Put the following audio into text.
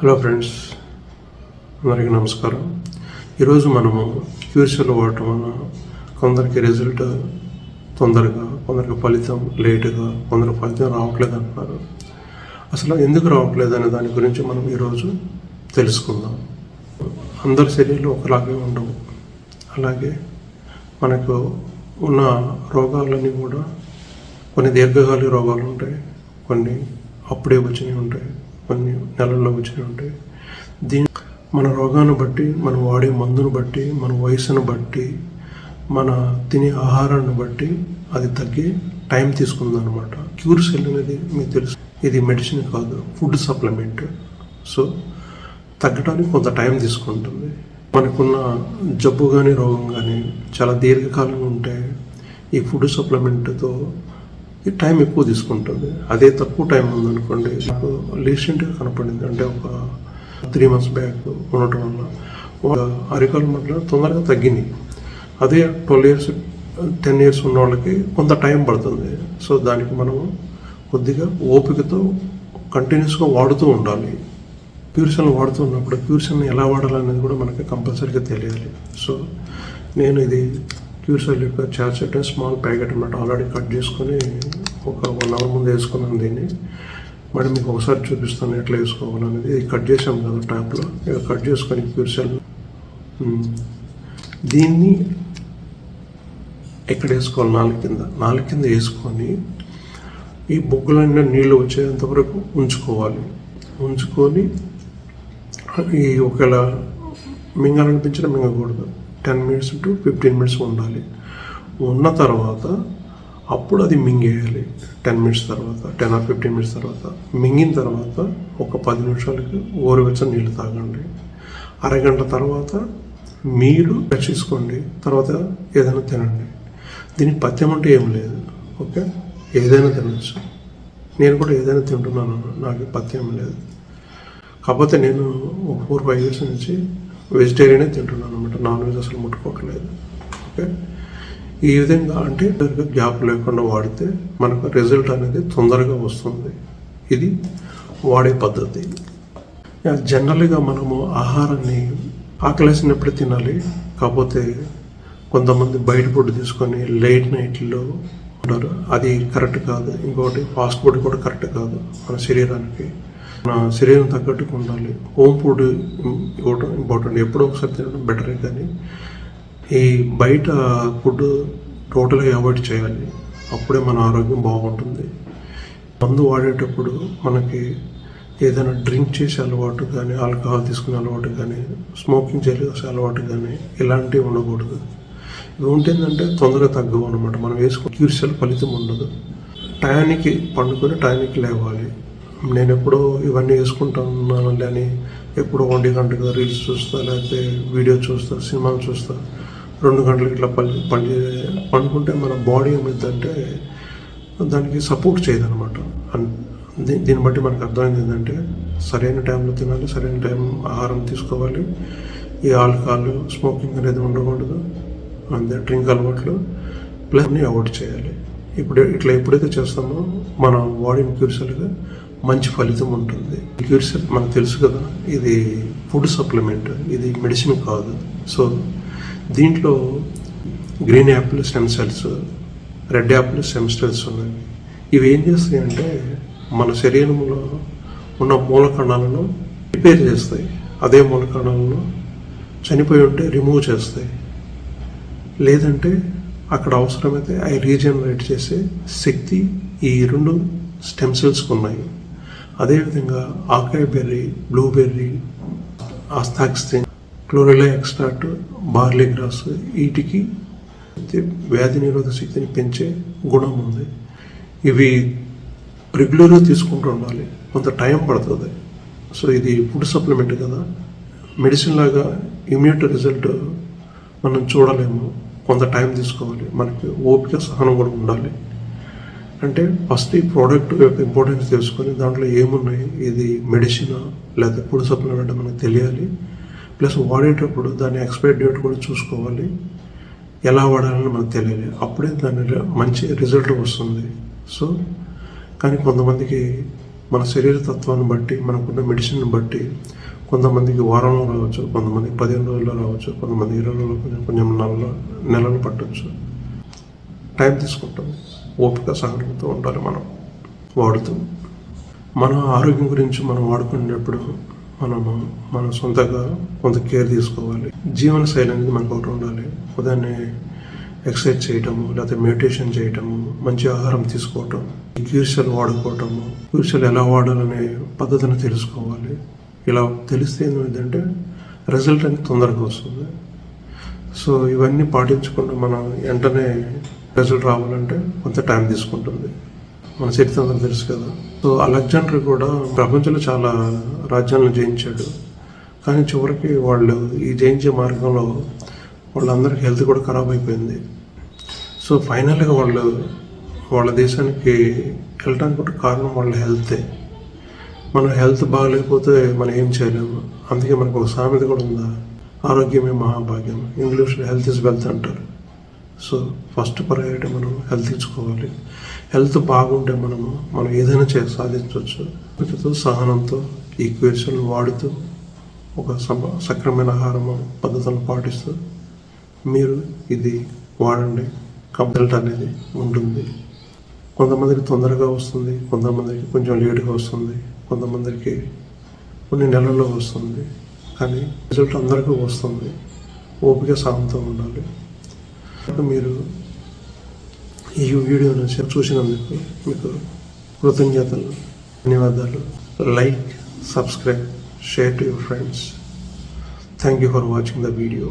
Hello friends అందరికీ నమస్కారం. ఈరోజు మనము క్యూర్సెల్ వాడటం వలన కొందరికి రిజల్ట్ తొందరగా కొందరికి ఫలితం లేటుగా కొందరికి ఫలితం రావట్లేదు అంటున్నారు అసలు ఎందుకు రావట్లేదు అనే దాని గురించి మనం ఈరోజు తెలుసుకుందాం. అందరి శరీరాలు ఒకలాగే ఉండవు. అలాగే మనకు ఉన్న రోగాలన్నీ కూడా కొన్ని దీర్ఘకాలిక రోగాలు ఉంటాయి కొన్ని అప్పుడే వచ్చినవి ఉంటాయి. కొన్ని నెలల్లో వచ్చినవి ఉంటాయి దీని మన రోగాన్ని బట్టి మనం వాడే మందును బట్టి మన వయసును బట్టి మన తినే ఆహారాన్ని బట్టి అది తగ్గి టైం తీసుకుందనమాట క్యూర్ సెల్ అనేది మీకు తెలుసు. ఇది మెడిసిన్ కాదు ఫుడ్ సప్లిమెంట్. సో తగ్గడానికి కొంత టైం తీసుకుంటుంది. మనకున్న జబ్బు కానీ రోగం కానీ చాలా దీర్ఘకాలంగా ఉంటే ఈ ఫుడ్ సప్లిమెంట్తో ఈ టైం ఎక్కువ తీసుకుంటుంది. అదే తక్కువ టైం ఉందనుకోండి నాకు రీసెంట్గా కనపడింది. అంటే ఒక త్రీ మంత్స్ బ్యాక్ ఉండటం వల్ల. ఒక అరికాల మధ్య తొందరగా తగ్గినాయి. అదే ట్వెల్వ్ ఇయర్స్ టెన్ ఇయర్స్ ఉన్న వాళ్ళకి కొంత టైం పడుతుంది. సో దానికి మనము కొద్దిగా ఓపికతో కంటిన్యూస్గా వాడుతూ ఉండాలి. ప్యూరిసన్ వాడుతూ ఉన్నప్పుడు ప్యూరిసన్ ఎలా వాడాలనేది కూడా మనకి కంపల్సరీగా తెలియాలి. సో నేను ఇది ప్యూరిసన్ యొక్క చార్జెట్ స్మాల్ ప్యాకెట్ అనమాట ఆల్రెడీ కట్ చేసుకొని ఒక వన్ అవర్ ముందు వేసుకున్నాను దీన్ని. మరి మీకు ఒకసారి చూపిస్తాను ఎట్లా వేసుకోవాలనేది ఇది కట్ చేసాం కదా ట్యాప్లో ఇక కట్ చేసుకొని ప్యూరిసన్ దీన్ని ఎక్కడ వేసుకోవాలి? నాలుగు కింద. నాలుగు కింద వేసుకొని ఈ బొగ్గులన్నీ నీళ్ళు వచ్చేంత వరకు ఉంచుకోవాలి. ఉంచుకొని ఈ ఒకవేళ మింగాలనిపించిన మింగకూడదు. Ten minutes to fifteen minutes ఉండాలి. ఉన్న తర్వాత అప్పుడు అది మింగేయాలి. టెన్ మినిట్స్ తర్వాత టెన్ ఆర్ ఫిఫ్టీన్ మినిట్స్ తర్వాత. మింగిన తర్వాత ఒక పది నిమిషాలకి ఓరువెచ్చ నీళ్ళు తాగండి. అరగంట తర్వాత మీరు రక్షించుకోండి. తర్వాత ఏదైనా తినండి. దీనికి పథ్యం అంటే ఏం లేదు. ఓకే? ఏదైనా తినచ్చు. నేను కూడా ఏదైనా తింటున్నాను. నాకు పథ్యం లేదు. కాకపోతే నేను ఒక ఫోర్ ఫైవ్ ఇయర్స్ నుంచి వెజిటేరియనే తింటున్నాను అనమాట. నాన్ వెజ్ అసలు ముట్టుకోవట్లేదు ఓకే? ఈ విధంగా అంటే గ్యాప్ లేకుండా వాడితే మనకు రిజల్ట్ అనేది తొందరగా వస్తుంది. ఇది వాడే పద్ధతి. జనరల్గా మనము ఆహారాన్ని ఆకలేసినప్పుడు తినాలి. కాకపోతే కొంతమంది బయట ఫుడ్ తీసుకొని లేట్ నైట్లో ఉంటారు. అది కరెక్ట్ కాదు. ఇంకొకటి ఫాస్ట్ ఫుడ్ కూడా కరెక్ట్ కాదు మన శరీరానికి. మన శరీరం తగ్గట్టుగా ఉండాలి. హోమ్ ఫుడ్ ఇవ్వటం ఇంపార్టెంట్ ఎప్పుడో ఒకసారి తినడం బెటరే కానీ ఈ బయట ఫుడ్ టోటల్గా అవాయిడ్ చేయాలి. అప్పుడే మన ఆరోగ్యం బాగుంటుంది. మందు వాడేటప్పుడు మనకి ఏదైనా డ్రింక్ చేసే అలవాటు కానీ ఆల్కహాల్ తీసుకునే అలవాటు కానీ స్మోకింగ్ చేసే అలవాటు కానీ ఇలాంటివి ఉండకూడదు. ఇవి ఉంటుందంటే తొందరగా తగ్గవు అనమాట మనం వేసుకున్న క్యూర్సల్ ఫలితం ఉండదు. టయానికి పండుకొని టయానికి లేవాలి. నేను ఎప్పుడో ఇవన్నీ వేసుకుంటున్నాను అని ఎప్పుడో ఒంటి గంటగా రీల్స్ చూస్తా లేకపోతే వీడియో చూస్తా సినిమాలు చూస్తా. రెండు గంటలకి ఇట్లా పని పని పండుకుంటే మన బాడీ ఏమైందంటే దానికి సపోర్ట్ చేయదనమాట దీ- దీన్ని బట్టి మనకు అర్థమైంది ఏంటంటే సరైన టైంలో తినాలి సరైన టైం ఆహారం తీసుకోవాలి. ఈ ఆల్కహాల్ స్మోకింగ్ అనేది ఉండకూడదు. అంతే డ్రింక్ అలవాట్లు. ప్లస్ అవాయిడ్ చేయాలి. ఇప్పుడు ఇట్లా ఎప్పుడైతే చేస్తామో మన బాడీని క్యూర్సల్గా మంచి ఫలితం ఉంటుంది. క్యూర్సెల్ మనకు తెలుసు కదా ఇది ఫుడ్ సప్లిమెంట్ ఇది మెడిసిన్ కాదు. సో దీంట్లో green apple stem cells red apple stem cells ఉన్నాయి. ఇవి ఏం చేస్తాయి అంటే మన శరీరంలో ఉన్న మూలకణాలను రిపేర్ చేస్తాయి. అదే మూలకణాలను చనిపోయి ఉంటే రిమూవ్ చేస్తాయి. లేదంటే అక్కడ అవసరమైతే అవి రీజనరేట్ చేసే శక్తి ఈ రెండు స్టెమ్ సెల్స్కి ఉన్నాయి. అదేవిధంగా acai berry blueberry astaxanthin chlorella extract barley grass వీటికి వ్యాధి నిరోధక శక్తిని పెంచే గుణం ఉంది. ఇవి రెగ్యులర్గా తీసుకుంటూ ఉండాలి. కొంత టైం పడుతుంది. సో ఇది ఫుడ్ సప్లిమెంట్ కదా. మెడిసిన్ లాగా ఇమ్యూనిటీ రిజల్ట్ మనం చూడలేము. కొంత టైం తీసుకోవాలి. మనకి ఓపిక సహనం కూడా ఉండాలి. అంటే ఫస్ట్ ఈ ప్రోడక్ట్ యొక్క ఇంపార్టెన్స్ తెలుసుకొని దాంట్లో ఏమున్నాయి? ఇది మెడిసినా లేదా ఫుడ్ సప్లిమెంట్ మనకు తెలియాలి. ప్లస్ వాడేటప్పుడు దాని ఎక్స్పైరీ డేట్ కూడా చూసుకోవాలి. ఎలా వాడాలని మనకు తెలియాలి. అప్పుడే దాని మంచి రిజల్ట్ వస్తుంది. సో కానీ కొంతమందికి మన శరీర తత్వాన్ని బట్టి మనకున్న మెడిసిన్ బట్టి కొంతమందికి వారంలో రావచ్చు కొంతమందికి పదిహేను రోజుల్లో రావచ్చు కొంతమంది ఇరవై రోజులు కొంచెం కొంచెం నెలలో నెలలు పట్టవచ్చు టైం తీసుకుంటాం. ఓపిక సహనంతో ఉండాలి మనం. వాడుతూ మన ఆరోగ్యం గురించి మనం వాడుకునేటప్పుడు మనము మన సొంతగా కొంత కేర్ తీసుకోవాలి. జీవన శైలి అనేది మనకు ఒకటి ఉండాలి. ఉదయాన్నే ఎక్సర్సైజ్ చేయటము లేకపోతే మెడిటేషన్ చేయటము మంచి ఆహారం తీసుకోవటం క్యూర్సెల్ వాడుకోవటము క్యూర్సెల్ ఎలా వాడాలనే పద్ధతిని తెలుసుకోవాలి. ఇలా తెలిస్తే ఏంటంటే రిజల్ట్ అనేది తొందరగా వస్తుంది. సో ఇవన్నీ పాటించకుండా మనం వెంటనే రిజల్ట్ రావాలంటే కొంత టైం తీసుకుంటుంది. మన చరిత్ర అందరూ తెలుసు కదా. సో అలెగ్జాండర్ కూడా ప్రపంచంలో చాలా రాజ్యాలను జయించాడు. కానీ చివరికి వాళ్ళు ఈ జయించే మార్గంలో వాళ్ళందరికీ హెల్త్ కూడా ఖరాబ్ అయిపోయింది. సో ఫైనల్గా వాళ్ళు వాళ్ళ దేశానికి వెళ్ళడానికి కూడా కారణం వాళ్ళ హెల్తే మన హెల్త్ బాగాలేకపోతే మనం ఏం చేయలేము. అందుకే మనకు ఒక సామెత కూడా ఉందా? ఆరోగ్యమే మహాభాగ్యం. ఇంగ్లీష్లో హెల్త్ ఇస్ వెల్త్ అంటారు. సో ఫస్ట్ ప్రయారిటీ మనం హెల్త్ ఇచ్చుకోవాలి హెల్త్ బాగుంటే మనము మనం ఏదైనా చే సాధించవచ్చు. వీటితో సహనంతో ఈక్వేషన్ వాడుతూ ఒక సమ సక్రమైన ఆహారము పద్ధతులను పాటిస్తూ మీరు ఇది వాడండి. కంపల్ట్ అనేది ఉంటుంది. కొంతమందికి తొందరగా వస్తుంది కొంతమందికి కొంచెం లేటుగా వస్తుంది కొంతమందికి కొన్ని నెలల్లో వస్తుంది. కానీ రిజల్ట్ అందరికీ వస్తుంది. ఓపిక సాగుతూ ఉండాలి. మీరు ఈ వీడియోను చూసినందుకు మీకు కృతజ్ఞతలు ధన్యవాదాలు. Like subscribe share to your friends thank you for watching the video